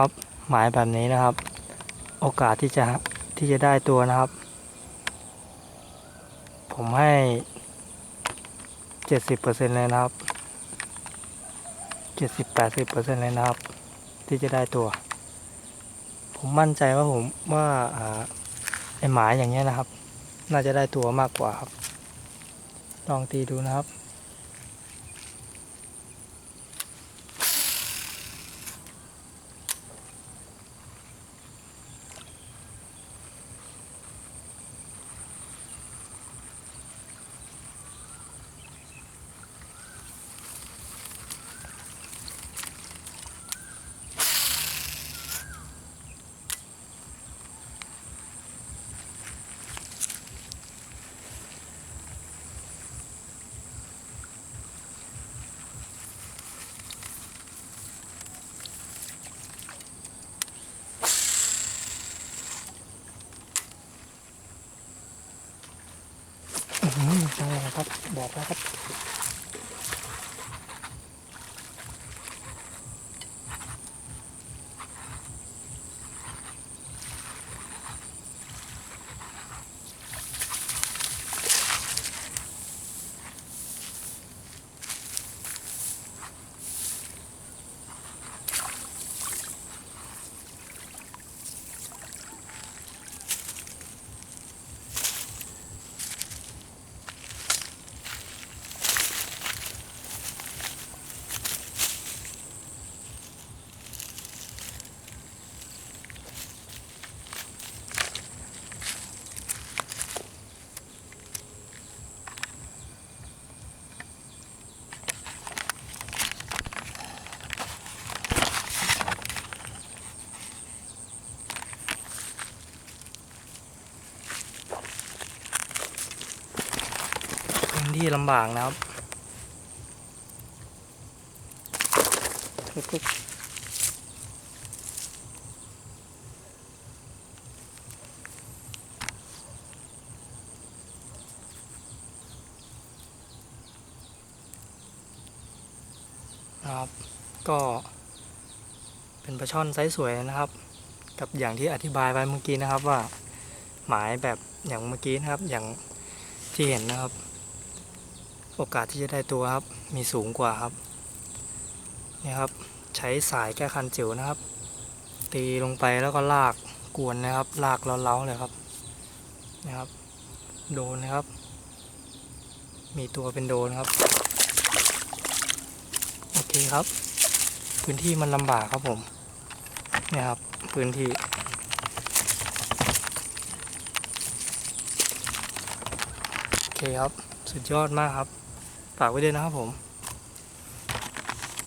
ครับ หมายแบบนี้นะครับ โอกาสที่จะที่จะได้ตัวนะครับ ผมให้เจ็ดสิบเปอร์เซ็นเลยนะครับเจ็ดสิบแปดสิบเปอร์เซ็นเลยนะครับ ที่จะได้ตัว ผมมั่นใจว่าผมว่าอ่าไอหมายอย่างเงี้ยนะครับ น่าจะได้ตัวมากกว่าครับ ลองตีดูนะครับ นั่นแหละครับ บอกแล้วครับ ที่ลำบากนะครับทุกๆนะครับก็เป็นปลาช่อนไซส์สวยนะครับ กับอย่างที่อธิบายไปเมื่อกี้นะครับว่าหมายแบบอย่างเมื่อกี้นะครับอย่างที่เห็นนะครับ โอกาสที่จะได้ตัวครับมีสูงกว่าครับนี่ครับใช้สายแก้คันจิ๋วนะครับ ตีลงไปแล้วก็ลากกวนนะครับ ลากเล้าๆเลยครับนะครับ โดนนะครับ มีตัวเป็นโดนครับ โอเคครับ พื้นที่มันลำบากครับผมเนี่ยครับ พื้นที่ โอ เคครับ สุดยอดมากครับ ฝากไว้ด้วยนะครับผม